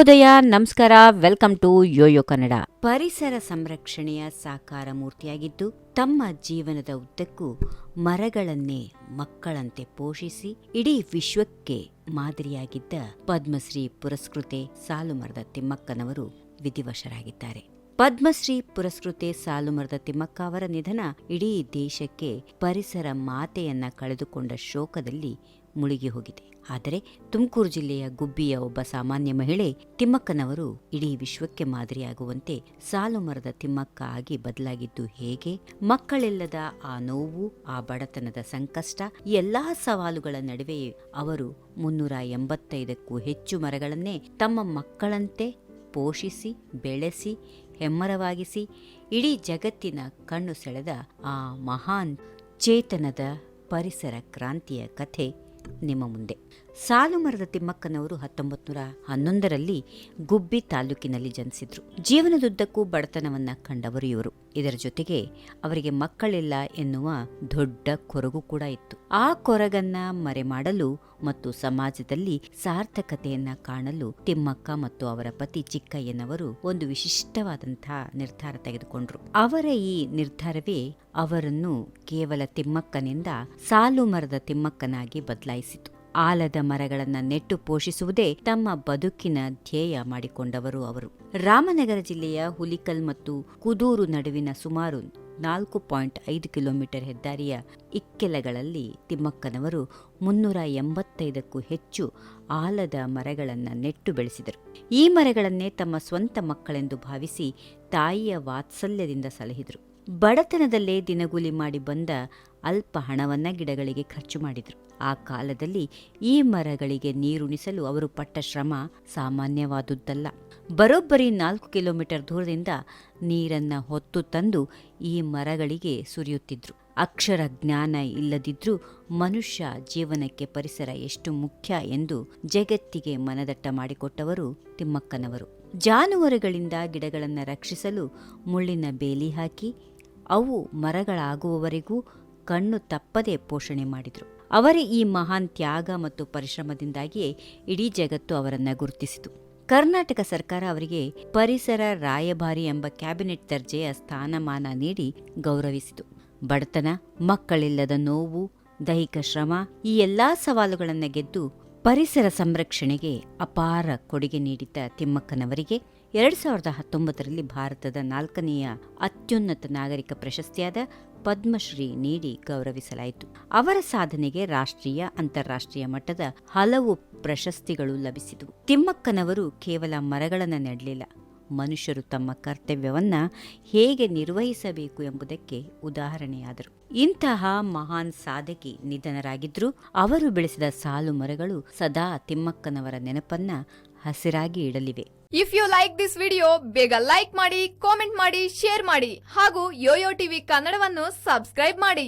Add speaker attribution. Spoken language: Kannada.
Speaker 1: ಉದಯ ನಮಸ್ಕಾರ. Welcome to YoYo Kannada. ಪರಿಸರ ಸಂರಕ್ಷಣೆಯ ಸಾಕಾರ ಮೂರ್ತಿಯಾಗಿದ್ದು, ತಮ್ಮ ಜೀವನದ ಉದ್ದಕ್ಕೂ ಮರಗಳನ್ನೇ ಮಕ್ಕಳಂತೆ ಪೋಷಿಸಿ, ಇಡೀ ವಿಶ್ವಕ್ಕೆ ಮಾದರಿಯಾಗಿದ್ದ ಪದ್ಮಶ್ರೀ ಪುರಸ್ಕೃತೆ ಸಾಲುಮರದ ತಿಮ್ಮಕ್ಕನವರು ವಿಧಿವಶರಾಗಿದ್ದಾರೆ. ಪದ್ಮಶ್ರೀ ಪುರಸ್ಕೃತೆ ಸಾಲುಮರದ ತಿಮ್ಮಕ್ಕ ಅವರ ನಿಧನ ಇಡೀ ದೇಶಕ್ಕೆ ಪರಿಸರ ಮಾತೆಯನ್ನ ಕಳೆದುಕೊಂಡ ಶೋಕದಲ್ಲಿ ಮುಳುಗಿ ಹೋಗಿದೆ. ಆದರೆ ತುಮಕೂರು ಜಿಲ್ಲೆಯ ಗುಬ್ಬಿಯ ಒಬ್ಬ ಸಾಮಾನ್ಯ ಮಹಿಳೆ ತಿಮ್ಮಕ್ಕನವರು ಇಡೀ ವಿಶ್ವಕ್ಕೆ ಮಾದರಿಯಾಗುವಂತೆ ಸಾಲುಮರದ ತಿಮ್ಮಕ್ಕ ಆಗಿ ಬದಲಾಗಿದ್ದು ಹೇಗೆ? ಮಕ್ಕಳಿಲ್ಲದ ಆ ನೋವು, ಆ ಬಡತನದ ಸಂಕಷ್ಟ, ಎಲ್ಲಾ ಸವಾಲುಗಳ ನಡುವೆಯೇ ಅವರು ಮುನ್ನೂರ ಎಂಬತ್ತೈದಕ್ಕೂ ಹೆಚ್ಚು ಮರಗಳನ್ನೇ ತಮ್ಮ ಮಕ್ಕಳಂತೆ ಪೋಷಿಸಿ, ಬೆಳೆಸಿ, ಹೆಮ್ಮರವಾಗಿಸಿ, ಇಡೀ ಜಗತ್ತಿನ ಕಣ್ಣು ಸೆಳೆದ ಆ ಮಹಾನ್ ಚೇತನದ ಪರಿಸರ ಕ್ರಾಂತಿಯ ಕಥೆ ನಿಮ್ಮ ಮುಂದೆ ಸಾಲುಮರದ ತಿಮ್ಮಕ್ಕನವರು ಹತ್ತೊಂಬತ್ತು ನೂರ ಹನ್ನೊಂದರಲ್ಲಿ ಗುಬ್ಬಿ ತಾಲೂಕಿನಲ್ಲಿ ಜನಿಸಿದ್ರು. ಜೀವನದುದ್ದಕ್ಕೂ ಬಡತನವನ್ನ ಕಂಡವರು ಇವರು. ಇದರ ಜೊತೆಗೆ ಅವರಿಗೆ ಮಕ್ಕಳಿಲ್ಲ ಎನ್ನುವ ದೊಡ್ಡ ಕೊರಗು ಕೂಡ ಇತ್ತು. ಆ ಕೊರಗನ್ನ ಮರೆಮಾಡಲು ಮತ್ತು ಸಮಾಜದಲ್ಲಿ ಸಾರ್ಥಕತೆಯನ್ನ ಕಾಣಲು ತಿಮ್ಮಕ್ಕ ಮತ್ತು ಅವರ ಪತಿ ಚಿಕ್ಕಯ್ಯನವರು ಒಂದು ವಿಶಿಷ್ಟವಾದಂತಹ ನಿರ್ಧಾರ ತೆಗೆದುಕೊಂಡ್ರು. ಅವರ ಈ ನಿರ್ಧಾರವೇ ಅವರನ್ನು ಕೇವಲ ತಿಮ್ಮಕ್ಕನಿಂದ ಸಾಲು ಮರದ ತಿಮ್ಮಕ್ಕನಾಗಿ ಬದಲಾಯಿಸಿತು. ಆಲದ ಮರಗಳನ್ನು ನೆಟ್ಟು ಪೋಷಿಸುವುದೇ ತಮ್ಮ ಬದುಕಿನ ಧ್ಯೇಯ ಮಾಡಿಕೊಂಡವರು ಅವರು. ರಾಮನಗರ ಜಿಲ್ಲೆಯ ಹುಲಿಕಲ್ ಮತ್ತು ಕುದೂರು ನಡುವಿನ ಸುಮಾರು ನಾಲ್ಕು ಪಾಯಿಂಟ್ ಐದು ಕಿಲೋಮೀಟರ್ ಹೆದ್ದಾರಿಯ ಇಕ್ಕೆಲಗಳಲ್ಲಿ ತಿಮ್ಮಕ್ಕನವರು ಮುನ್ನೂರ ಎಂಬತ್ತೈದಕ್ಕೂ ಹೆಚ್ಚು ಆಲದ ಮರಗಳನ್ನು ನೆಟ್ಟು ಬೆಳೆಸಿದರು. ಈ ಮರಗಳನ್ನೇ ತಮ್ಮ ಸ್ವಂತ ಮಕ್ಕಳೆಂದು ಭಾವಿಸಿ ತಾಯಿಯ ವಾತ್ಸಲ್ಯದಿಂದ ಸಲಹಿದರು. ಬಡತನದಲ್ಲೇ ದಿನಗೂಲಿ ಮಾಡಿ ಬಂದ ಅಲ್ಪ ಹಣವನ್ನು ಗಿಡಗಳಿಗೆ ಖರ್ಚು ಮಾಡಿದರು. ಆ ಕಾಲದಲ್ಲಿ ಈ ಮರಗಳಿಗೆ ನೀರುಣಿಸಲು ಅವರು ಪಟ್ಟ ಶ್ರಮ ಸಾಮಾನ್ಯವಾದುದ್ದಲ್ಲ. ಬರೋಬ್ಬರಿ ನಾಲ್ಕು ಕಿಲೋಮೀಟರ್ ದೂರದಿಂದ ನೀರನ್ನ ಹೊತ್ತು ತಂದು ಈ ಮರಗಳಿಗೆ ಸುರಿಯುತ್ತಿದ್ರು. ಅಕ್ಷರ ಜ್ಞಾನ ಇಲ್ಲದಿದ್ರೂ ಮನುಷ್ಯ ಜೀವನಕ್ಕೆ ಪರಿಸರ ಎಷ್ಟು ಮುಖ್ಯ ಎಂದು ಜಗತ್ತಿಗೆ ಮನದಟ್ಟ ಮಾಡಿಕೊಟ್ಟವರು ತಿಮ್ಮಕ್ಕನವರು. ಜಾನುವಾರುಗಳಿಂದ ಗಿಡಗಳನ್ನು ರಕ್ಷಿಸಲು ಮುಳ್ಳಿನ ಬೇಲಿ ಹಾಕಿ ಅವು ಮರಗಳಾಗುವವರೆಗೂ ಕಣ್ಣು ತಪ್ಪದೆ ಪೋಷಣೆ ಮಾಡಿದರು. ಅವರ ಈ ಮಹಾನ್ ತ್ಯಾಗ ಮತ್ತು ಪರಿಶ್ರಮದಿಂದಾಗಿಯೇ ಇಡೀ ಜಗತ್ತು ಅವರನ್ನ ಗುರುತಿಸಿತು. ಕರ್ನಾಟಕ ಸರ್ಕಾರ ಅವರಿಗೆ ಪರಿಸರ ರಾಯಭಾರಿ ಎಂಬ ಕ್ಯಾಬಿನೆಟ್ ದರ್ಜೆಯ ಸ್ಥಾನಮಾನ ನೀಡಿ ಗೌರವಿಸಿತು. ಬಡತನ, ಮಕ್ಕಳಿಲ್ಲದ ನೋವು, ದೈಹಿಕ ಶ್ರಮ ಈ ಎಲ್ಲಾ ಸವಾಲುಗಳನ್ನ ಗೆದ್ದು ಪರಿಸರ ಸಂರಕ್ಷಣೆಗೆ ಅಪಾರ ಕೊಡುಗೆ ನೀಡಿದ್ದ ತಿಮ್ಮಕ್ಕನವರಿಗೆ ಎರಡ್ ಸಾವಿರದ ಹತ್ತೊಂಬತ್ತರಲ್ಲಿ ಭಾರತದ ನಾಲ್ಕನೆಯ ಅತ್ಯುನ್ನತ ನಾಗರಿಕ ಪ್ರಶಸ್ತಿಯಾದ ಪದ್ಮಶ್ರೀ ನೀಡಿ ಗೌರವಿಸಲಾಯಿತು. ಅವರ ಸಾಧನೆಗೆ ರಾಷ್ಟ್ರೀಯ, ಅಂತಾರಾಷ್ಟ್ರೀಯ ಮಟ್ಟದ ಹಲವು ಪ್ರಶಸ್ತಿಗಳು ಲಭಿಸಿದವು. ತಿಮ್ಮಕ್ಕನವರು ಕೇವಲ ಮರಗಳನ್ನು ನೆಡಲಿಲ್ಲ ಮನುಷ್ಯರು ತಮ್ಮ ಕರ್ತವ್ಯವನ್ನು ಹೇಗೆ ನಿರ್ವಹಿಸಬೇಕು ಎಂಬುದಕ್ಕೆ ಉದಾಹರಣೆಯಾದರು. ಇಂತಹ ಮಹಾನ್ ಸಾಧಕಿ ನಿಧನರಾಗಿದ್ರೂ ಅವರು ಬೆಳೆಸಿದ ಸಾಲು ಮರಗಳು ಸದಾ ತಿಮ್ಮಕ್ಕನವರ ನೆನಪನ್ನ ಹಸಿರಾಗಿ ಇಡಲಿವೆ.
Speaker 2: If you like this video ಬೇಗ ಲೈಕ್ ಮಾಡಿ ಕಾಮೆಂಟ್ ಮಾಡಿ ಶೇರ್ ಮಾಡಿ ಹಾಗೂ ಯೋಯೋ ಟಿವಿ ಕನ್ನಡವನ್ನು ಸಬ್ಸ್ಕ್ರೈಬ್ ಮಾಡಿ.